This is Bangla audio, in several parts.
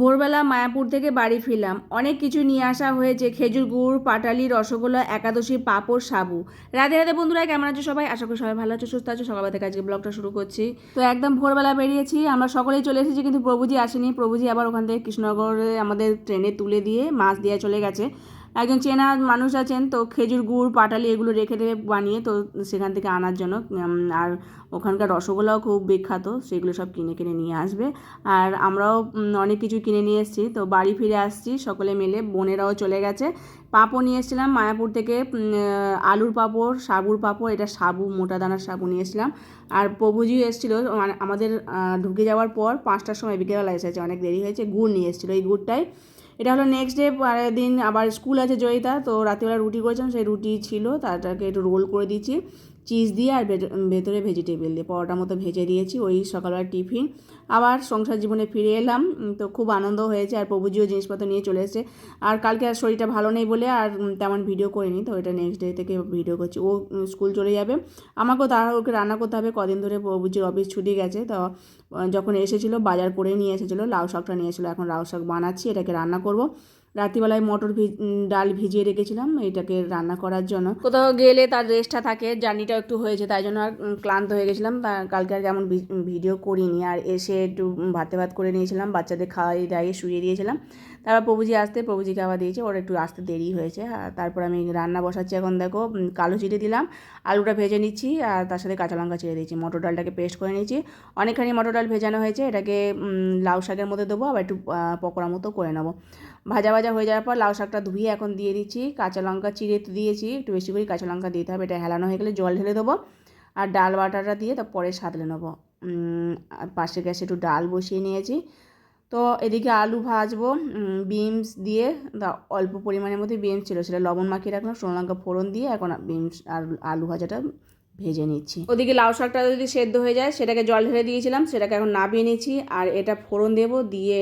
ভোরবেলা মায়াপুর থেকে বাড়ি ফিরলাম। অনেক কিছু নিয়ে আসা হয়েছে। খেজুর গুড়, পাটালি, রসগোল্লা, একাদশী, পাঁপড়, সাবু। রাধে রাধে বন্ধুরা, কেমন আছো সবাই? আশা করি সবাই ভালো আছো, সুস্থ আছো। সকাল থেকে আজকে ব্লগটা শুরু করছি। তো একদম ভোরবেলা বেরিয়েছি। আমরা সকলেই চলে এসেছি, কিন্তু প্রভুজি আসেনি। প্রভুজি আবার ওখান থেকে কৃষ্ণনগরে আমাদের ট্রেনে তুলে দিয়ে মাছ দিয়ে চলে গেছে। একজন চেনা মানুষ আছেন, তো খেজুর গুড়, পাটালি এগুলো রেখে দেবে বানিয়ে, তো সেখান থেকে আনার জন্য আর ওখানকার রসগোল্লাও খুব বিখ্যাত, সেগুলো সব কিনে কিনে নিয়ে আসবে। আর আমরাও অনেক কিছু কিনে নিয়ে এসেছি, তো বাড়ি ফিরে আসছি, সকলে মিলে, বোনেরাও চলে গেছে। পাঁপড় নিয়ে এসেছিলাম, মায়াপুর থেকে আলুর পাঁপড়, সাবুর পাঁপড়, এটা সাবু, মোটা দানার সাবু নিয়ে এসেছিলাম। আর প্রভুজিও এসেছিল মানে আমাদের ঢুকে যাওয়ার পর পাঁচটার সময় বিকেলবেলা এসেছে, অনেক দেরি হয়েছে, গুড় নিয়ে এসেছিল, এই গুড়টাই। এটা হলো নেক্সট ডে পরের দিন আবার স্কুল আছে জয়িতা, তো রাত্রিবেলা রুটি করেছিলাম, সেই রুটি ছিল, তারটাকে একটু রোল করে দিয়েছি চিজ দিয়ে আর ভেতরে ভেজিটেবিল দিয়ে। পরোটা মতো ভেজে দিয়েছি, ওই সকালবেলা টিফিন। আবার সংসার জীবনে ফিরে এলাম তো খুব আনন্দ হয়েছে, আর প্রভুজিও জিনিসপত্র নিয়ে চলে এসেছে। আর কালকে আর শরীরটা ভালো নেই বলে আর তেমন ভিডিও করিনি, তো এটা নেক্সট ডে থেকে ভিডিও করছি। ও স্কুল চলে যাবে। আমাকেও তার ওকে রান্না করতে হবে, কদিন ধরে প্রভুজির অফিস ছুটি গেছে, তো যখন এসেছিল, বাজার করে নিয়ে এসেছিল, লাউ শাকটা নিয়ে এসেছিল, এখন লাউ শাক বানাচ্ছি, এটাকে রান্না করব। রাত্রিবেলায় মটর ডাল ভিজিয়ে রেখেছিলাম, এটাকে রান্না করার জন্য। কোথাও গেলে তার রেস্টটা থাকে জার্নিটা একটু হয়েছে, তাই জন্য আর ক্লান্ত হয়ে গেছিলাম। কালকে আর কেমন ভিডিও করিনি, আর এসে একটু ভাতে ভাত করে নিয়েছিলাম, বাচ্চাদের খাওয়াই দাইয়ে শুয়ে দিয়েছিলাম। তারপর প্রভুজি আসতে, প্রভুজিকে আবার দিয়েছে, ওর একটু আসতে দেরি হয়েছে, আর তারপর আমি রান্না বসাচ্ছি এখন, দেখো কালো চিড়ে দিলাম, আলুটা ভেজে নিচ্ছি, আর তার সাথে কাঁচা লঙ্কা ছেড়ে দিয়েছি। মটর ডালটাকে পেস্ট করে নিয়েছি। অনেকখানি মটর ডাল ভেজানো হয়েছে, এটাকে লাউ শাকের মধ্যে দেবো, আবার একটু পকোড়া মতো করে নেব। ভাজা ভাজা হয়ে যাওয়ার পর লাউ শাকটা ধুয়ে এখন দিয়ে দিচ্ছি। কাঁচা লঙ্কা চিড়ে দিয়েছি, একটু বেশি করে কাঁচা লঙ্কা দিতে হবে। এটা হেলানো হয়ে গেলে জল ঢেলে দেবো। আর ডাল বাটাটা দিয়ে তারপরে সাঁতলে নেব। আর পাশে গ্যাসে একটু ডাল বসিয়ে নিয়েছি। তো এদিকে আলু ভাজবো বিনস দিয়ে অল্প পরিমাণের মধ্যে বিনস ছিল, সেটা লবণ মাখিয়ে রাখলাম, শুকনো লঙ্কা ফোড়ন দিয়ে, এখন বিনস আর আলু ভাজাটা ভেজে নিচ্ছি। ওদিকে লাউ শাকটা যদি সেদ্ধ হয়ে যায়, সেটাকে জল ঢেলে দিয়েছিলাম, সেটাকে এখন নাবিয়ে নিচ্ছি, আর এটা ফোড়ন দেবো দিয়ে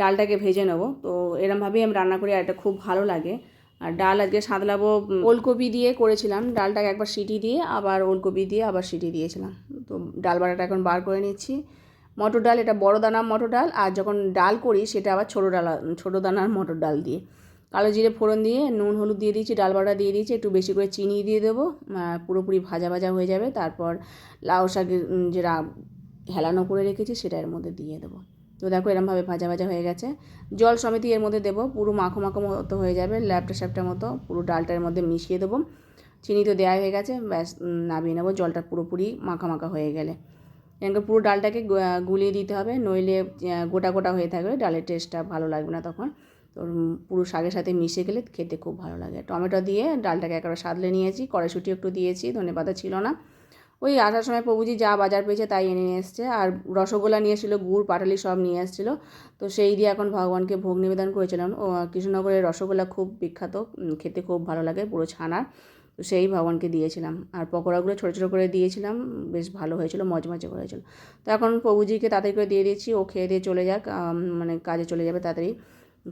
ডালটাকে ভেজে নেব। তো এরমভাবেই আমি রান্না করি, আর এটা খুব ভালো লাগে। আর ডাল আজকে সাঁতলাবো ওলকপি দিয়ে করেছিলাম। ডালটাকে একবার সিটি দিয়ে, আবার ওলকপি দিয়ে আবার সিটি দিয়েছিলাম। তো ডাল বাটাটা এখন বার করে নিচ্ছি। মটর ডাল, এটা বড় দানার মটর ডাল, আর যখন ডাল করি, সেটা আবার ছোটো ডাল, ছোটো দানার মটর ডাল দিয়ে। কালো জিরে ফোড়ন দিয়ে নুন হলুদ দিয়ে দিয়েছি ডাল বাটা দিয়ে দিয়েছি একটু বেশি করে চিনি দিয়ে দেবো পুরোপুরি ভাজা ভাজা হয়ে যাবে। তারপর লাউ উম, যে হেলানো করে রেখেছি সেটা এর মধ্যে দিয়ে দেবো। তো দেখো এরমভাবে ভাজা ভাজা হয়ে গেছে। জল সমেতই এর মধ্যে দেবো পুরো মাখো মাখো মতো হয়ে যাবে ল্যাপটা স্যাপটার মতো পুরো ডালটার মধ্যে মিশিয়ে দেবো। চিনি তো দেওয়া হয়ে গেছে ব্যাস নামিয়ে নেব জলটা পুরোপুরি মাখা মাখা হয়ে গেলে। এখানে পুরো ডালটাকে গুলিয়ে দিতে হবে নইলে গোটা গোটা হয়ে থাকবে ডালের টেস্টটা ভালো লাগবে না তখন। তো উম, পুরো শাকের সাথে মিশে গেলে খেতে খুব ভালো লাগে। টমেটো দিয়ে ডালটাকে একবার সাদলে নিয়েছি কড়াইশুঁটি একটু দিয়েছি ধনে পাতা ছিল না। ওই আসার সময় প্রভুজি যা বাজার পেয়েছে তাই এনে নিয়ে এসছে। আর রসগোল্লা নিয়ে এসেছিল গুড় পাটালি সব নিয়ে এসেছিল। তো সেই দিয়ে এখন ভগবানকে ভোগ নিবেদন করেছিলাম। ও কৃষ্ণনগরের রসগোল্লা খুব বিখ্যাত খেতে খুব ভালো লাগে পুরো ছানার। তো সেই ভগবানকে দিয়েছিলাম। আর পকোড়াগুলো ছোটো ছোটো করে দিয়েছিলাম বেশ ভালো হয়েছিল মজমজে করে হয়েছিল। তো এখন প্রভুজিকে তাড়াতাড়ি করে দিয়ে দিয়েছি ও খেয়ে দিয়ে চলে যাক মানে কাজে চলে যাবে তাড়াতাড়ি।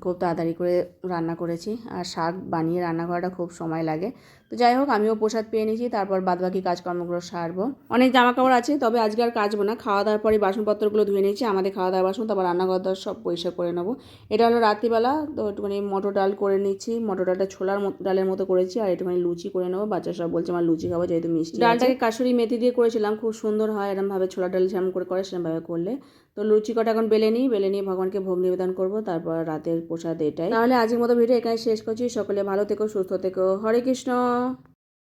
খুব তাড়াতাড়ি করে রান্না করেছি। আর শাক বানিয়ে রান্না করাটা খুব সময় লাগে। তো যাই হোক, আমিও প্রসাদ পেয়ে নিয়েছি, তারপর বাদবাকি কাজকর্মগুলো সারবো। অনেক জামা কাপড় আছে, তবে আজকে আর কাচবো না। খাওয়া দাওয়ার পরে বাসনপত্রগুলো ধুয়ে নিয়েছি, আমাদের খাওয়া দাওয়ার বাসন, তারপর রান্নাঘর দাওয়ার সব পরিষ্কার করে নেব। এটা হলো রাত্রিবেলা, তো একটুখানি মটর ডাল করে নিচ্ছি। মটর ডালটা ছোলার ডালের মতো করেছি, আর একটুখানি লুচি করে নেব। বাচ্চা সব বলছে আমার লুচি খাব, যেহেতু মিষ্টি ডালটাকে কাশুরি মেথি দিয়ে করেছিলাম, খুব সুন্দর হয়, এরমভাবে ছোলা ডাল যেমন করে করে, সেরমভাবে করলে। তো লুচি কটা এখন বেলে নিই, বেলে নিয়ে ভগবানকে ভোগ নিবেদন করব, তারপর রাতের প্রসাদ এটাই। তাহলে আজকের মতো ভিডিও এখানে শেষ করছি, সকলে ভালো থেকো, সুস্থ থেকো। হরে কৃষ্ণ।